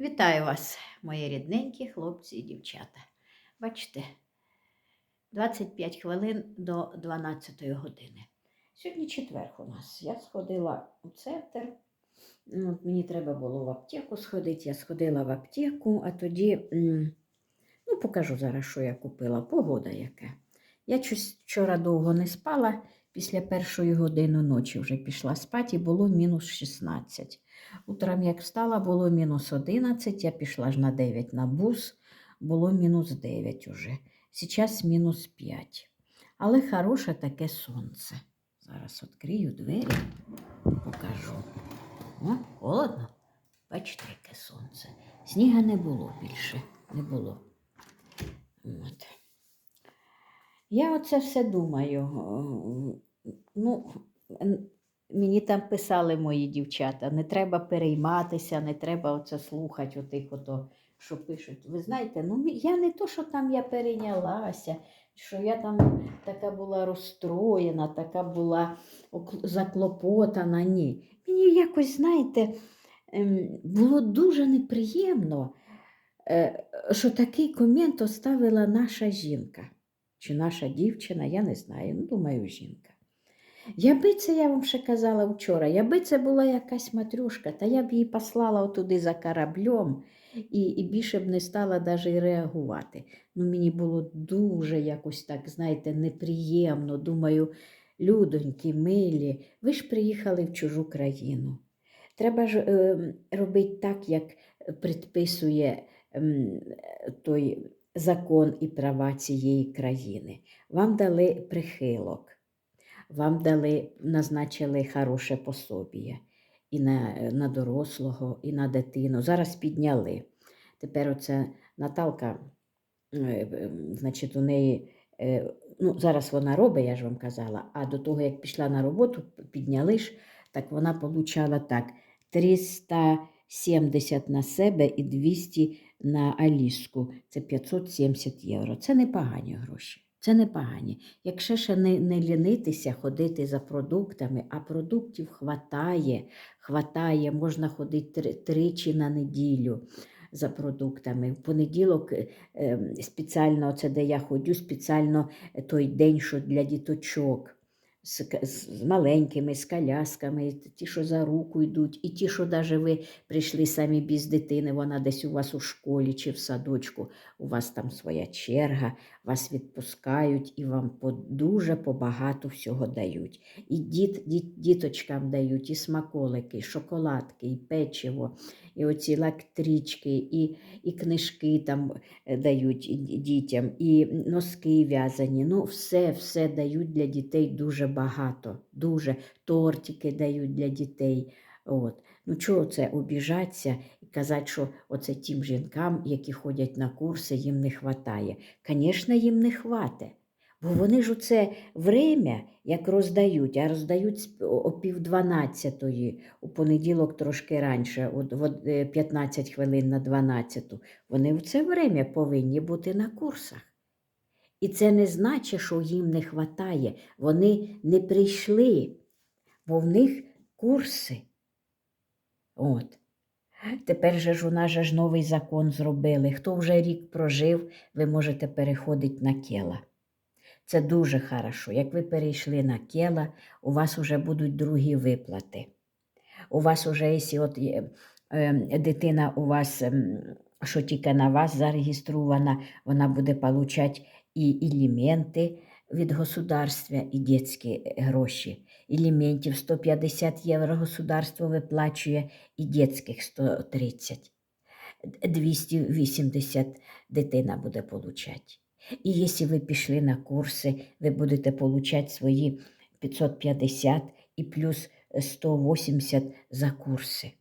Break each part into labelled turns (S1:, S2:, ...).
S1: Вітаю вас, мої рідненькі хлопці і дівчата. Бачите, 25 хвилин до 12 години. Сьогодні четвер у нас. Я сходила у центр. Ну, от мені треба було в аптеку сходити. Я сходила в аптеку, а тоді, ну, покажу зараз, що я купила. Погода яка. Я вчора довго не спала. Після першої години ночі вже пішла спати і було мінус 16. Утром, як встала, було мінус 11, я пішла ж на 9 на бус, було мінус 9 уже. Зараз мінус 5. Але хороше таке сонце. Зараз відкрию двері, покажу. О, холодно. Бачите, яке сонце. Сніга не було більше, не було. От. Я оце все думаю. Ну, мені там писали мої дівчата, не треба перейматися, не треба оце слухати, отих ото, що пишуть. Ви знаєте, ну я не то, що там я перейнялася, що я там така була розстроєна, така була заклопотана. Ні. Мені якось, знаєте, ем, було дуже неприємно, е, що такий комент оставила наша жінка. Чи наша дівчина, я не знаю, ну, думаю, жінка. Яби це я вам ще казала вчора, яби це була якась матрюшка, та я б її послала отуди за кораблем і, і більше б не стала навіть реагувати. Ну, мені було дуже якось так, знаєте, неприємно. Думаю, людоньки, милі, ви ж приїхали в чужу країну. Треба ж е, робити так, як предписує ем, той закон і права цієї країни. Вам дали прихилок вам дали, назначили хороше пособіє і на, на дорослого, і на дитину. Зараз підняли. Тепер оце Наталка, е, е, значить, у неї, е, ну, зараз вона робить, я ж вам казала, а до того, як пішла на роботу, підняли ж, так вона получала так: 370 на себе і 200 на Аліску. Це 570 євро. Це непогані гроші. Це непогані. Якщо ще не, не лінитися, ходити за продуктами, а продуктів хватає, хватає, можна ходити три- тричі на неділю за продуктами. В понеділок е, е, спеціально, це де я ходю, спеціально е, той день, що для діточок. З, з маленькими, з колясками, ті, що за руку йдуть, і ті, що навіть ви прийшли самі без дитини, вона десь у вас у школі чи в садочку, у вас там своя черга, вас відпускають і вам по, дуже побагато всього дають. І діт, діт, діточкам дають і смаколики, і шоколадки, і печиво, і оці лактрічки, і, і книжки там е, дають дітям, і носки в'язані. Ну, все, все дають для дітей дуже багато. Дуже тортики дають для дітей. От. Ну, чого це обіжатися і казати, що оце тим жінкам, які ходять на курси, їм не вистачає. Звісно, їм не хватить. Бо вони ж оце время, як роздають, а роздають о пів дванадцятої, у понеділок трошки раніше, от, от, е, 15 хвилин на 12. Вони в це время повинні бути на курсах. І це не значить, що їм не вистачає. Вони не прийшли, бо в них курси. От. Тепер же ж у нас же ж новий закон зробили. Хто вже рік прожив, ви можете переходити на кела. Це дуже хорошо. Як ви перейшли на кела, у вас вже будуть другі виплати. У вас уже, якщо от є, е, дитина у вас, ем, що тільки на вас зареєстрована, вона буде получати і іліменти від государства, і дитячі гроші. Іліментів 150 євро государство виплачує, і дитячих 130. 280 дитина буде получати. І якщо ви пішли на курси, ви будете получати свої 550 і плюс 180 за курси.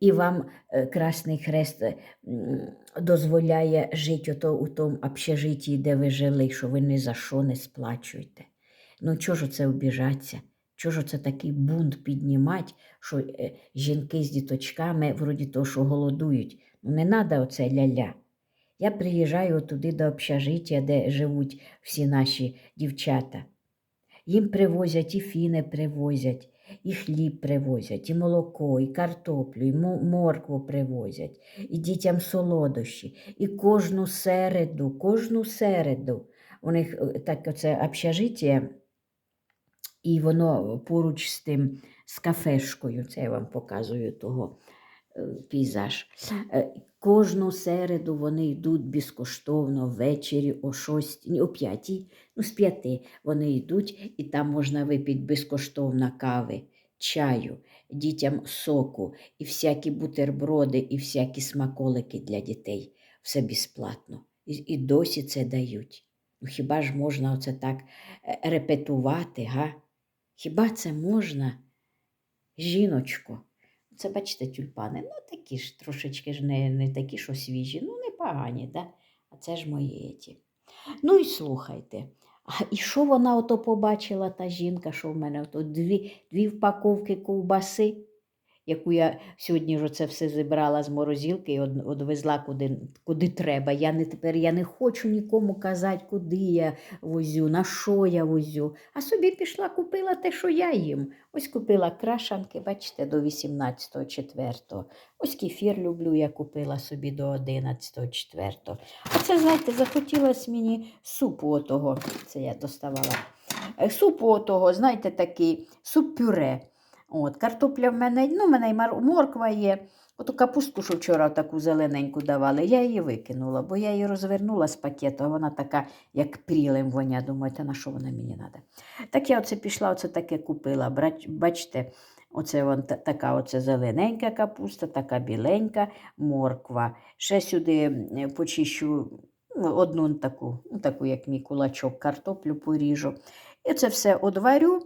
S1: І вам е, Красний Хрест е, дозволяє жити ото у тому общежитті, де ви жили, що ви ні за що не сплачуєте. Ну чого ж це обіжатися? Чого ж це такий бунт піднімати, що е, жінки з діточками, вроді того, що голодують. Ну не треба оце ля-ля. Я приїжджаю туди до общежиття, де живуть всі наші дівчата. Їм привозять і фіни привозять, І хліб привозять, і молоко, і картоплю, і моркву привозять, і дітям солодощі. І кожну середу, кожну середу. У них е, так оце общежиття, і воно поруч з тим, з кафешкою, це я вам показую того е, пейзаж. Кожну середу вони йдуть безкоштовно ввечері о 6, о 5, ну з 5 вони йдуть, і там можна випити безкоштовно кави, чаю, дітям соку, і всякі бутерброди, і всякі смаколики для дітей. Все безплатно. І, і досі це дають. Ну хіба ж можна оце так е, репетувати, га? Хіба це можна, жіночко? Це, бачите, тюльпани. Ну, такі ж трошечки ж не, не такі, що свіжі, ну, непогані, да? а це ж мої ті. Ну і слухайте. А і що вона ото побачила, та жінка, що в мене ото дві, дві впаковки ковбаси, яку я сьогодні ж оце все зібрала з морозилки і одвезла куди, куди треба. Я не тепер я не хочу нікому казати, куди я возю, на що я возю. А собі пішла, купила те, що я їм. Ось купила крашанки, бачите, до 18-го, 4-го. Ось кефір люблю, я купила собі до 11-го, 4-го. А це, знаєте, захотілося мені супу отого, це я доставала. Е, Супу отого, знаєте, такий суп-пюре. От, картопля в мене, ну, в мене і морква є. Оту капустку, що вчора таку зелененьку давали, я її викинула, бо я її розвернула з пакету, а вона така, як прілим воня. Думаю, на що вона мені треба? Так я оце пішла, оце таке купила. Бачите, оце вон така оце зелененька капуста, така біленька морква. Ще сюди почищу ну, одну таку, ну, таку, як мій кулачок, картоплю поріжу. І це все одварю.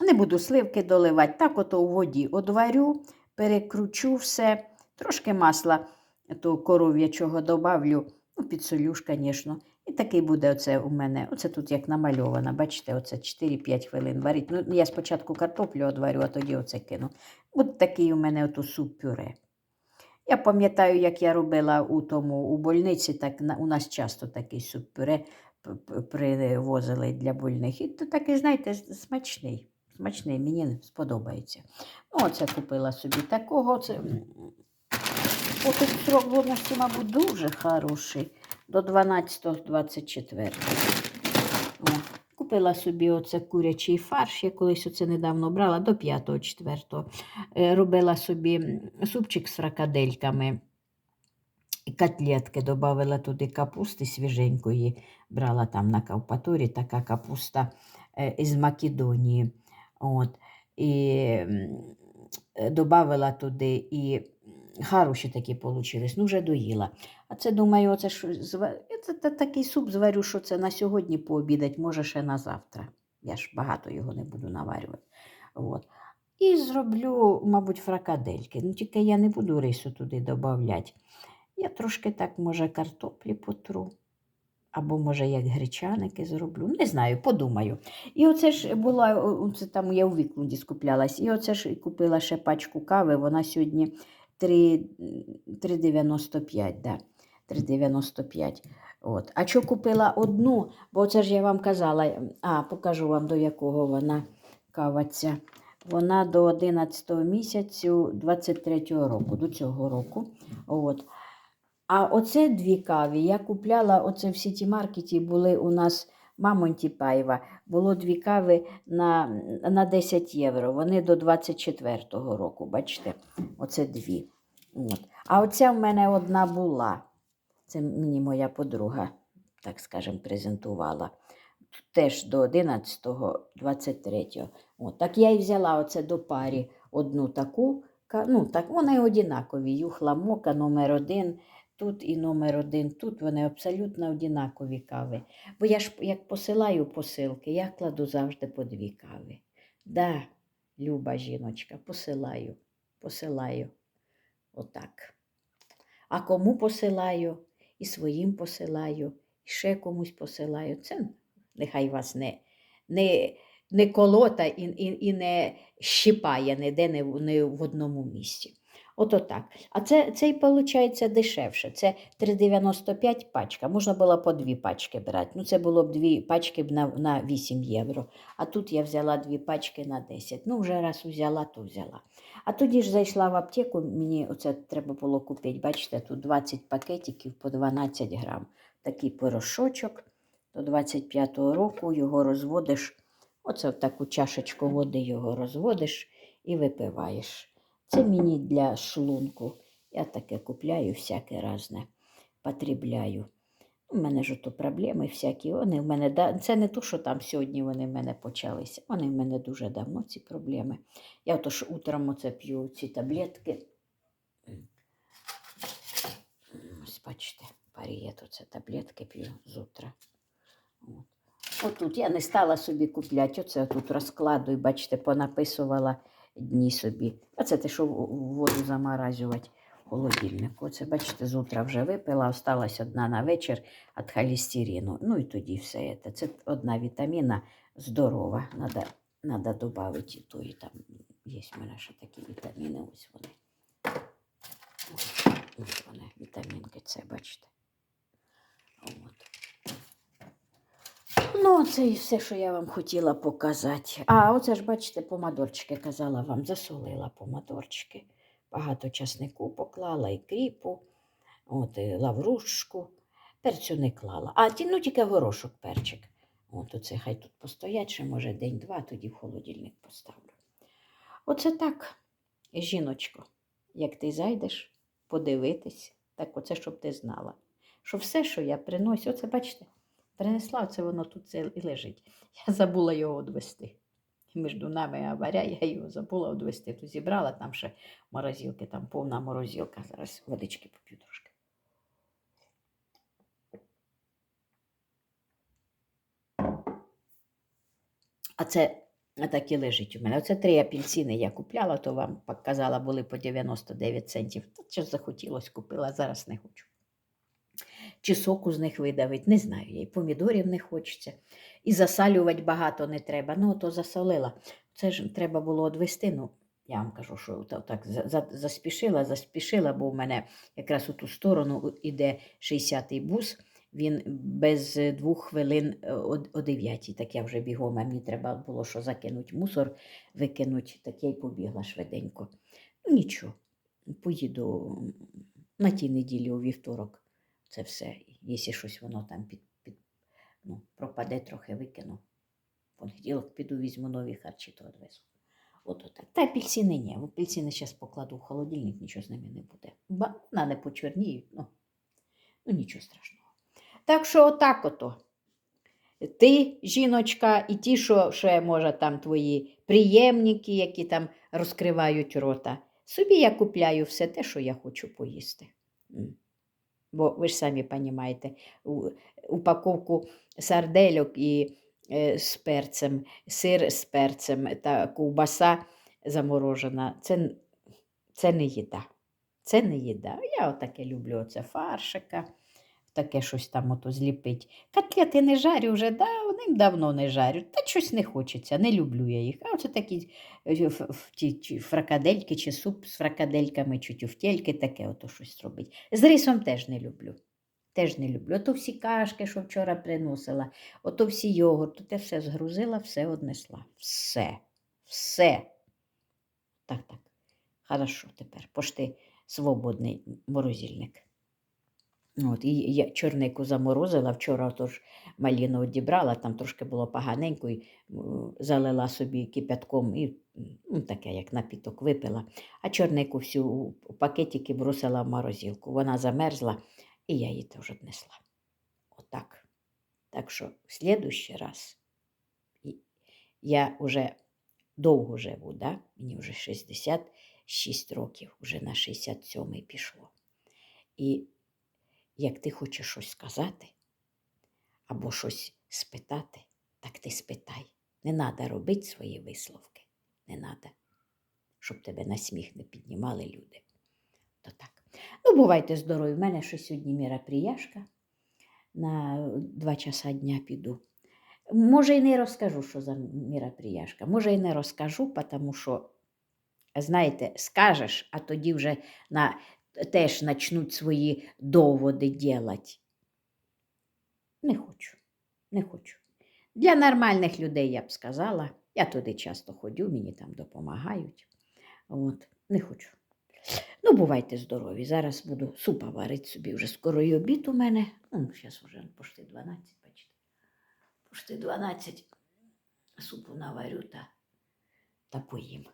S1: Не буду сливки доливати, так ото у воді одварю, перекручу все, трошки масла то коров'ячого добавлю, ну, підсолю ж, звісно. І такий буде оце у мене. Оце тут як намальовано. Бачите, оце 4-5 хвилин варить. Ну, я спочатку картоплю одварю, а тоді оце кину. От такий у мене ото суп-пюре. Я пам'ятаю, як я робила у тому у больниці, так у нас часто такий суп-пюре привозили для больних. І то такий, знаєте, смачний. Смачний, мені сподобається. Ну, оце купила собі такого. Це... м, От срок годності, мабуть, дуже хороший. До 12-24. Купила собі оце курячий фарш, я колись оце недавно брала до 5-4. Е, Робила собі супчик з фракадельками. Котлетки додавала туди капусти свіженької. Брала там на Кавпаторі така капуста е, із Македонії. От. І е, додавала туди і хороші такі получились. Ну, вже доїла. А це думаю, оце ж це, та- такий суп зварю, що це на сьогодні пообідать, може ще на завтра. Я ж багато його не буду наварювати. От. І зроблю, мабуть, фракадельки. Ну, тільки я не буду рису туди додавати. Я трошки так, може, картоплі потру. Або, може, як гречаники зроблю. Не знаю, подумаю. І оце ж була, це там я у Віклунді скуплялась. І оце ж купила ще пачку кави. Вона сьогодні 3,95. Да. 3,95. От. А що купила одну, бо це ж я вам казала, а покажу вам, до якого вона кава. Вона до 11 місяцю 23-го року, до цього року. От. А оце дві каві. Я купляла оце в сіті маркеті були у нас мамонті Паєва. Було дві кави на, на 10 євро. Вони до 24-го року. Бачите, оце дві. От. А оця в мене одна була. Це мені моя подруга, так скажем, презентувала. Теж до 11-го, 23-го. От, так я і взяла оце до парі одну таку. Ну, так, вони однакові. Юхла Мока номер один тут і номер один тут. Вони абсолютно однакові кави. Бо я ж як посилаю посилки, я кладу завжди по дві кави. Да, люба жіночка, посилаю, посилаю. Отак. А кому посилаю? І своїм посилаю, і ще комусь посилаю. Це нехай вас не, не, не колота і, і, і не щипає ніде не, не в одному місці. Ото так. А це, цей, виходить, дешевше. Це 3,95 пачка. Можна було по дві пачки брати. Ну, це було б дві пачки на, на 8 євро. А тут я взяла дві пачки на 10. Ну, вже раз взяла, то взяла. А тоді ж зайшла в аптеку, мені оце треба було купити. Бачите, тут 20 пакетиків по 12 грам. Такий порошочок до 25-го року його розводиш. Оце в таку чашечку води його розводиш і випиваєш. Це мені для шлунку. Я таке купляю всяке разне, потребляю. У мене ж то проблеми всякі. Вони в мене це не то, що там сьогодні вони в мене почалися. Вони в мене дуже давно, ці проблеми. Я отож утром оце п'ю ці таблетки. Ось бачите, парієт, оце таблетки п'ю з утра. От. Отут я не стала собі купляти, оце тут розкладую, бачите, понаписувала дні собі. А це те, що воду заморажувати в холодильнику. Оце, бачите, з утра вже випила, осталась одна на вечір від холестерину. Ну і тоді все це. Це одна вітаміна здорова. Надо, надо додати то, і там є в мене ще такі вітаміни. Ось вони. Ось вони, вітамінки, це бачите. От. Ну, це і все, що я вам хотіла показати. А, оце ж, бачите, помадорчики казала вам, засолила помадорчики. Багато часнику поклала і кріпу, от, і лаврушку. Перцю не клала. А ті, ну, тільки горошок перчик. От оце хай тут постоять, ще може день-два, тоді в холодильник поставлю. Оце так, жіночко, як ти зайдеш подивитись, так оце, щоб ти знала, що все, що я приношу, оце бачите, принесла, це воно тут це і лежить. Я забула його відвести. Між нами аваря, я його забула відвести. То зібрала там ще морозилки, там повна морозилка. Зараз водички поп'ю трошки. А це так і лежить у мене. Оце три апельсини я купляла, то вам показала, були по 99 центів. Та що захотілося, купила, зараз не хочу. Чи соку з них видавить, не знаю. я, І помідорів не хочеться. І засалювати багато не треба. Ну, то засолила. Це ж треба було одвести. Ну, я вам кажу, що та- так за- за- заспішила, заспішила, бо в мене якраз у ту сторону іде 60-й бус. Він без двох хвилин е, о, о 9. Так я вже бігом, а мені треба було що закинути мусор, викинути. Так я й побігла швиденько. Ну, нічого, поїду на тій неділі у вівторок. Це все. Якщо щось воно там під, під, ну, пропаде, трохи викину. В понеділок піду, візьму нові харчі, то одвезу. От отак. Та апельсини ні. Апельсини зараз покладу в холодильник, нічого з ними не буде. Банани не почорніють, ну, ну нічого страшного. Так що отак ото. Ти, жіночка, і ті, що ще, може, там твої приємники, які там розкривають рота. Собі я купляю все те, що я хочу поїсти. Бо ви ж самі розумієте, упаковку сардельок і е, з перцем, сир з перцем та ковбаса заморожена. Це, це не їда. Це не їда. Я отаке люблю оце фаршика, таке щось там ото зліпить. Котлети не жарю вже давним-давно не жарю. Та щось не хочеться, не люблю я їх. А оце такі е, фракадельки чи суп з фракадельками, чи тюфтельки, таке ото щось робить. З рисом теж не люблю. Теж не люблю. Ото всі кашки, що вчора приносила, ото всі йогурти, те все згрузила, все однесла. Все. Все. Так, так. Хорошо тепер. Пошти свободний морозильник. От, і я чорнику заморозила, вчора тож маліну одібрала, там трошки було поганенько, і залила собі кипятком і ну, таке, як напіток випила. А чорнику всю у пакетики бросила в морозилку. Вона замерзла, і я її теж однесла. Отак. Так що в слідущий раз я вже довго живу, да? мені вже 66 років, вже на 67-й пішло. І як ти хочеш щось сказати або щось спитати, так ти спитай. Не треба робити свої висловки. Не треба, щоб тебе на сміх не піднімали люди. То так. Ну, бувайте здорові. У мене ще сьогодні міроприяшка. На два часа дня піду. Може, і не розкажу, що за міроприяшка. Може, і не розкажу, тому що знаєте, скажеш, а тоді вже на, теж почнуть свої доводи ділати. Не хочу, не хочу. Для нормальних людей я б сказала, я туди часто ходю, мені там допомагають. От, не хочу. Ну, бувайте здорові. Зараз буду супа варити собі. Вже скоро і обід у мене. Ну, зараз вже почти 12, бачите. Почти 12 супу наварю та, та поїм.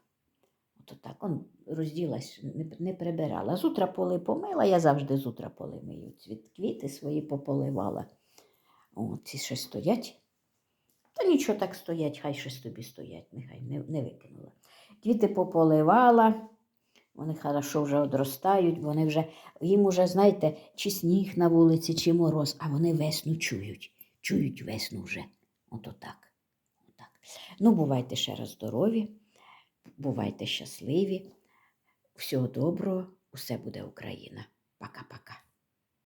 S1: Ото так, он розділась, не, не прибирала. З утра поли помила, я завжди з утра мию. Цвіт, квіти свої пополивала. О, ці ще стоять. Та нічого так стоять, хай ще тобі стоять, нехай не, не викинула. Квіти пополивала, вони хорошо вже одростають, вони вже, їм уже, знаєте, чи сніг на вулиці, чи мороз, а вони весну чують. Чують весну вже. Ото так. Отак. Ну, бувайте ще раз здорові, бувайте щасливі. Всього доброго, усе буде Україна. Пока-пока.